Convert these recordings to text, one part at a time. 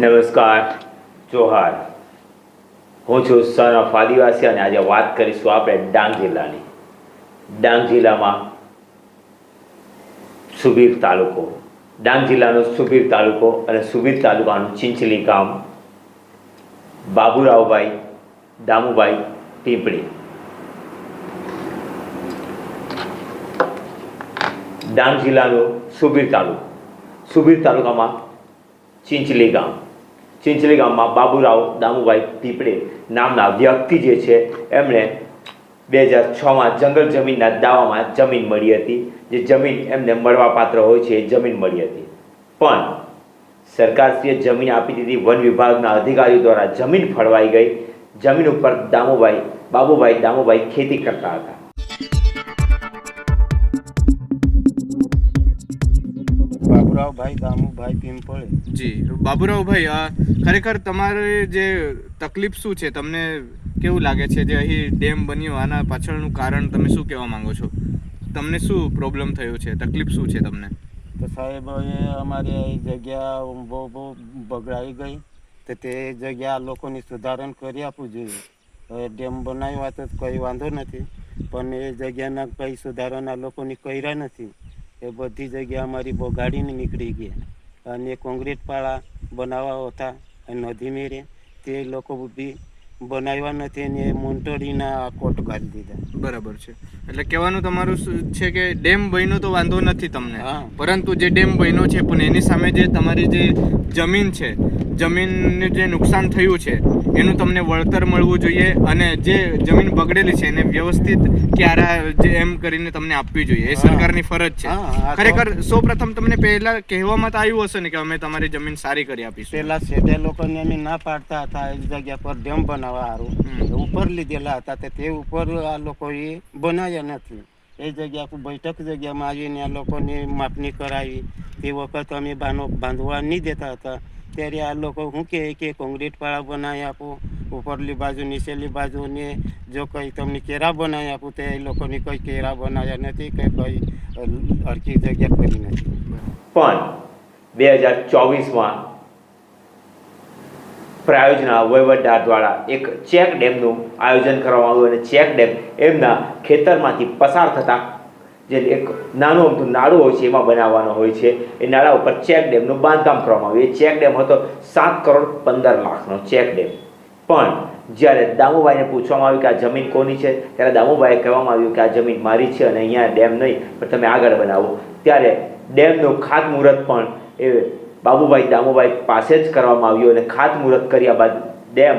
નમસ્કાર, જોહાર. હું છું સન ઓફ આદિવાસી અને આજે વાત કરીશું આપણે ડાંગ જિલ્લાની. ડાંગ જિલ્લામાં સુબીર તાલુકો. ડાંગ જિલ્લાનો સુબીર તાલુકો અને સુબીર તાલુકાનું ચિંચલી ગામ બાબુરાવભાઈ, દામુભાઈ પીપળી ડાંગ જિલ્લાનો સુબીર તાલુકો. સુબીર તાલુકામાં ચિંચલી ગામ. ચિંચલી ગામમાં બાબુરાવ દામુભાઈ પીપળે નામના વ્યક્તિ જે છે, એમણે બે હજાર છમાં જંગલ જમીનના દાવામાં જમીન મળી હતી, જે જમીન એમને મળવાપાત્ર હોય છે, એ જમીન મળી હતી. પણ સરકારશ્રીએ જમીન આપી દીધી વન વિભાગના અધિકારીઓ દ્વારા જમીન ફળવાઈ ગઈ. જમીન ઉપર દામુભાઈ, બાબુભાઈ દામુભાઈ ખેતી કરતા હતા. બાબુરાવભાઈ દામુભાઈ પિંપળે જી બાબુરાવભાઈ ખરેખર તમારે જે તકલીફ શું છે? તમને કેવું લાગે છે જે અહીં ડેમ બન્યો? આના પાછળનું કારણ તમે શું કહેવા માંગો છો? તમને શું પ્રોબ્લેમ થયો છે? તકલીફ શું છે તમને? તો સાહેબ એ અમારી જગ્યા બહુ બહુ બગડાઈ ગઈ. તો તે જગ્યા લોકોની સુધારણ કરી આપવું જોઈએ. હવે ડેમ બનાવ્યા તો કોઈ વાંધો નથી. પણ એ જગ્યાના કંઈ સુધારણા લોકોની કર્યા નથી. એ બધી જગ્યા અમારી બગાડીને નીકળી ગયા. અને કોંક્રીટ પાળા બનાવવા હતા નદી મેરે તે લોકો બી બનાવ્યા નથી એ મોન્ટોડીના કોટ કાઢી દીધા. બરાબર છે. એટલે કહેવાનું તમારું શું છે કે ડેમ બન્યો તો વાંધો નથી તમને. હા. પરંતુ જે ડેમ બન્યો છે પણ એની સામે જે તમારી જે જમીન છે જમીનને જે નુકસાન થયું છે એનું તમને વળતર મળવું જોઈએ અને જે જમીન બગડેલી છે એને વ્યવસ્થિત ક્યારા જે એમ કરીને તમને આપવી જોઈએ. એ સરકારની ફરજ છે. હા, સૌ પ્રથમ ખરેખર સૌપ્રથમ તમને પહેલા કહેવામાં તો આવ્યું હશે ને કે અમે તમારી જમીન સારી કરી આપીશું. પહેલા શેઠે લોકોને અમે ના પાડતા હતા એ જગ્યા પર ડેમ બનાવવા સારું ઉપર લીધેલા હતા તે ઉપર આ લોકોએ બનાવ્યા નથી. એ જગ્યા પર બેઠક જગ્યામાં આવીને આ લોકોની માપણી કરાવી. તે વખત અમે બાનો બાંધવા નહીં દેતા હતા. ત્યારે આ લોકો શું કહે કે કોંક્રીટ પાળા બનાવી આપો ઉપરલી બાજુ નીચેલી બાજુ, ને જો કંઈ તમને કેરા બનાવી આપું, તો એ લોકોની કોઈ કેરા બનાવ્યા નથી, કે કોઈ અરકી જગ્યા કરી નથી. પણ બે હજાર ચોવીસમાં પ્રાયોજના વહીવટદાર દ્વારા એક ચેક ડેમનું આયોજન કરવામાં આવ્યું અને ચેક ડેમ એમના ખેતરમાંથી પસાર થતા જે એક નાનું અમથું નાળું હોય છે, એમાં બનાવવાનો હોય છે. એ નાળા ઉપર ચેક ડેમનું બાંધકામ કરવામાં આવ્યું. એ ચેક ડેમ હતો સાત કરોડ પંદર લાખનો ચેક ડેમ. પણ જ્યારે દામુભાઈને પૂછવામાં આવ્યું કે આ જમીન કોની છે, ત્યારે દામુભાઈએ કહેવામાં આવ્યું કે આ જમીન મારી છે અને અહીંયા ડેમ નહીં, પણ તમે આગળ બનાવો. ત્યારે ડેમનું ખાતમુહૂર્ત પણ એ બાબુભાઈ દામુભાઈ પાસે જ કરવામાં આવ્યું અને ખાતમુહૂર્ત કર્યા બાદ ડેમ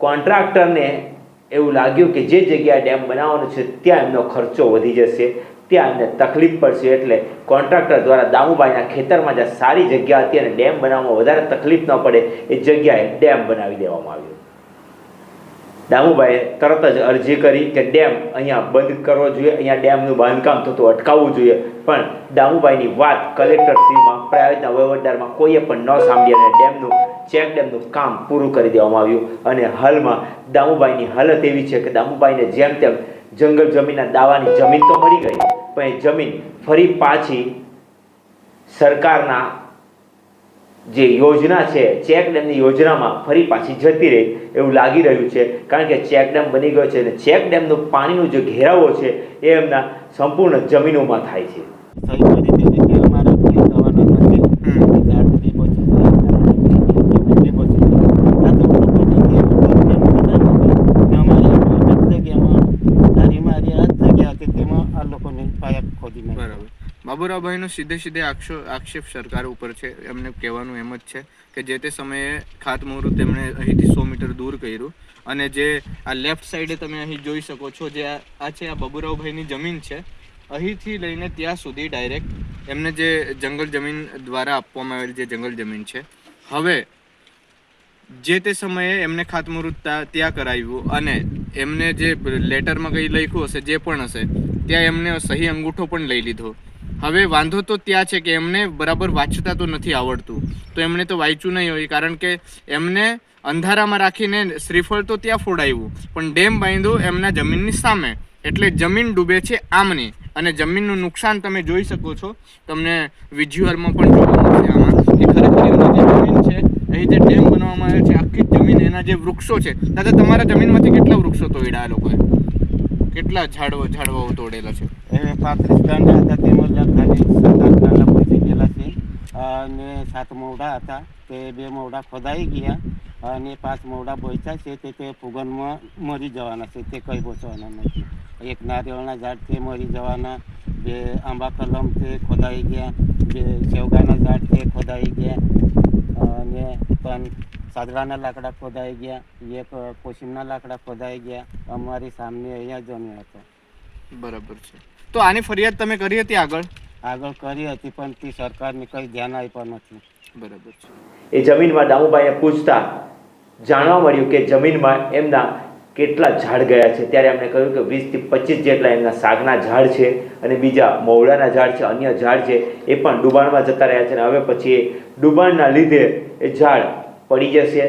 કોન્ટ્રાક્ટરને એવું લાગ્યું કે જે જગ્યાએ ડેમ બનાવવાનો છે, ત્યાં એમનો ખર્ચો વધી જશે. ત્યાં એમને તકલીફ પડશે એટલે કોન્ટ્રાક્ટર દ્વારા દામુભાઈના ખેતરમાં જ્યાં સારી જગ્યા હતી અને ડેમ બનાવવામાં વધારે તકલીફ ન પડે, એ જગ્યાએ ડેમ બનાવી દેવામાં આવ્યો. દામુભાઈએ તરત જ અરજી કરી કે ડેમ અહીંયા બંધ કરવો જોઈએ, અહીંયા ડેમનું બાંધકામ થતું અટકાવવું જોઈએ. પણ દામુભાઈની વાત કલેક્ટરશ્રીમાં પ્રાયોજના વહીવટદારમાં કોઈએ પણ ન સાંભળી અને ડેમનું, ચેક ડેમનું કામ પૂરું કરી દેવામાં આવ્યું. અને હાલમાં દામુભાઈની હાલત એવી છે કે દામુભાઈને જેમ તેમ જંગલ જમીનના દાવાની જમીન તો મળી ગઈ. પણ જમીન ફરી પાછી સરકારના જે યોજના છે, ચેક ડેમની યોજનામાં ફરી પાછી જતી રહે એવું લાગી રહ્યું છે. કારણ કે ચેક ડેમ બની ગયો છે અને ચેક ડેમનું પાણીનું જે ઘેરાવો છે, એ એમના સંપૂર્ણ જમીનોમાં થાય છે સહી કરી દીધી કે અમારા કંઈ થવાના નથી હમ. ઝાડ બી બચી જાય જમીન બી બચી જાય આ તો પ્રોપર્ટી કે ઉપર કેમ કીધા નથી કે અમારી બેઠક જગ્યામાં તારી મારી આ જ જગ્યા હતી તેમાં આ લોકોને પાયા ખોદી નાખ્યા બરાબર બાબુરાવભાઈનો સીધે સીધે આક્ષો, આક્ષેપ સરકાર ઉપર છે, એમને કહેવાનું એમ જ છે કે જે તે સમયે ખાતમુહૂર્ત તેમણે અહીંથી સો મીટર દૂર કર્યું અને જે આ લેફ્ટ સાઈડે તમે અહીં જોઈ શકો છો જે આ છે, આ બાબુરાવભાઈની જમીન છે, અહીંથી લઈને ત્યાં સુધી ડાયરેક્ટ એમને જે જંગલ જમીન દ્વારા આપવામાં આવેલી જે જંગલ જમીન છે, હવે જે તે સમયે એમને ખાતમુહૂર્ત ત્યાં કરાવ્યું અને એમને જે લેટરમાં કંઈ લખ્યું હશે, જે પણ હશે, ત્યાં એમને સહી અંગૂઠો પણ લઈ લીધો. હવે વાંધો તો ત્યાં છે કે એમને બરાબર વાંચતા તો નથી આવડતું. તો એમણે તો વાંચ્યું નહીં હોય, કારણ કે એમને અંધારામાં રાખીને શ્રીફળ તો ત્યાં ફોડાવ્યું પણ ડેમ બાંધ્યો એમના જમીનની સામે. એટલે જમીન ડૂબે છે આમની. અને જમીનનું નુકસાન તમે જોઈ શકો છો. તમને વિઝ્યુઅલમાં પણ જોવા મળશે આમાં. કે ખરેખર એમની જે જમીન છે અહીં જે જે વૃક્ષો છે. દાદા, તમારા જમીનમાંથી કેટલા વૃક્ષો તોડ્યા આ લોકોએ? કેટલા ઝાડવા, ઝાડવાઓ તોડેલા છે? એ પાંત્રીસ ગાંડા હતા તેમજ ખાલી સાત આઠ ગાંડા પહોંચી ગયેલા છે. અને સાત મોવડા હતા. તે બે મોવડા ખોદાઈ ગયા અને પાંચ મોવડા બોચા છે તે તે ફુગનમાં મરી જવાના છે. તે કંઈ બોચવાના નથી. એક નારિયેળના ઝાડ તે મરી જવાના, બે આંબા કલમ તે ખોદાઈ ગયા, બે સેવગાના ઝાડ તે ખોદાઈ ગયા, અને પણ સાદડાના લાકડા ખોદાઈ ગયા, એક કોશિમના લાકડા ખોદાઈ ગયા. અમારી સામે અહીંયા જમ્યા હતા. બરાબર છે. તો આની ફરિયાદ તમે કરી હતી આગળ? આગળ કરી હતી પણ તે સરકારને કંઈ ધ્યાન આપ્યા નથી. બરાબર છે. એ જમીનમાં દામુભાઈને પૂછતા જાણવા મળ્યું કે જમીનમાં એમના કેટલા ઝાડ ગયા છે. ત્યારે એમણે કહ્યું કે વીસથી પચીસ જેટલા એમના શાકના ઝાડ છે અને બીજા મવડાના ઝાડ છે અન્ય ઝાડ છે એ પણ ડુબાણમાં જતા રહ્યા છે અને હવે પછી એ ડુબાણના લીધે એ ઝાડ પડી જશે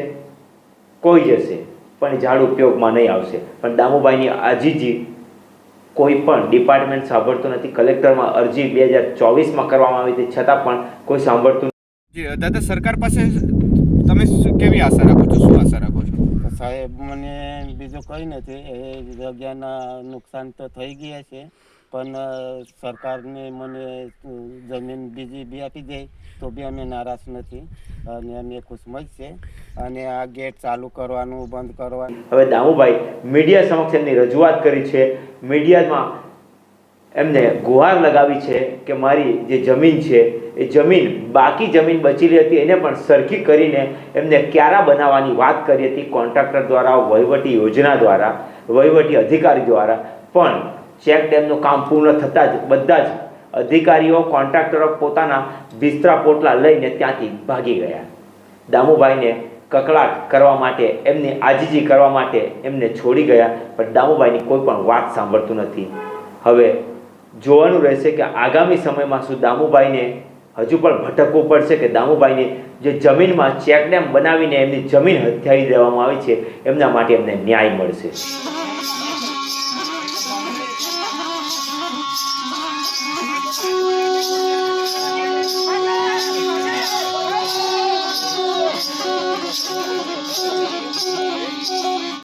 કોઈ જશે પણ ઝાડ ઉપયોગમાં નહીં આવશે. પણ દામુભાઈની આજીજી કોઈ પણ ડિપાર્ટમેન્ટ સાંભળતું નથી. કલેક્ટરમાં અરજી બે હજાર ચોવીસમાં કરવામાં આવી હતી. છતાં પણ કોઈ સાંભળતું નથી દાદા સરકાર પાસે તમે શું- કેવી આશા રાખો છો? શું આશા રાખો છો? સાહેબ મને બીજું કંઈ નથી. એ જગ્યાના નુકસાન તો થઈ ગયા છે. પણ સરકારને મને જમીન બીજી બી આપી દે, તો બી અમે નારાજ નથી. અને અમે ખુશમજ છે. અને આ ગેટ ચાલુ કરવાનું, બંધ કરવાનું. હવે દામુભાઈ, મીડિયા સમક્ષ એમની રજૂઆત કરી છે. મીડિયામાં એમને ગુહાર લગાવી છે કે મારી જે જમીન છે, એ જમીન, બાકી જમીન બચેલી હતી, એને પણ સરખી કરીને એમને ક્યારા બનાવવાની વાત કરી હતી કોન્ટ્રાક્ટર દ્વારા, વહીવટી યોજના દ્વારા, વહીવટી અધિકારી દ્વારા. પણ ચેક ડેમનું કામ પૂર્ણ થતાં જ બધા જ અધિકારીઓ, કોન્ટ્રાક્ટરો પોતાના બિસ્તરા પોટલા લઈને ત્યાંથી ભાગી ગયા. દામુભાઈને કકળાટ કરવા માટે, એમની આજીજી કરવા માટે એમને છોડી ગયા, પણ દામુભાઈની કોઈ પણ વાત સાંભળતું નથી. હવે જોવાનું રહેશે કે આગામી સમયમાં શું દામુભાઈને હજુ પણ ભટકવું પડશે કે દામુભાઈને જે જમીનમાં ચેકડેમ બનાવીને એમની જમીન હથિયારી દેવામાં આવી છે, એમના માટે એમને ન્યાય મળશે. 啊。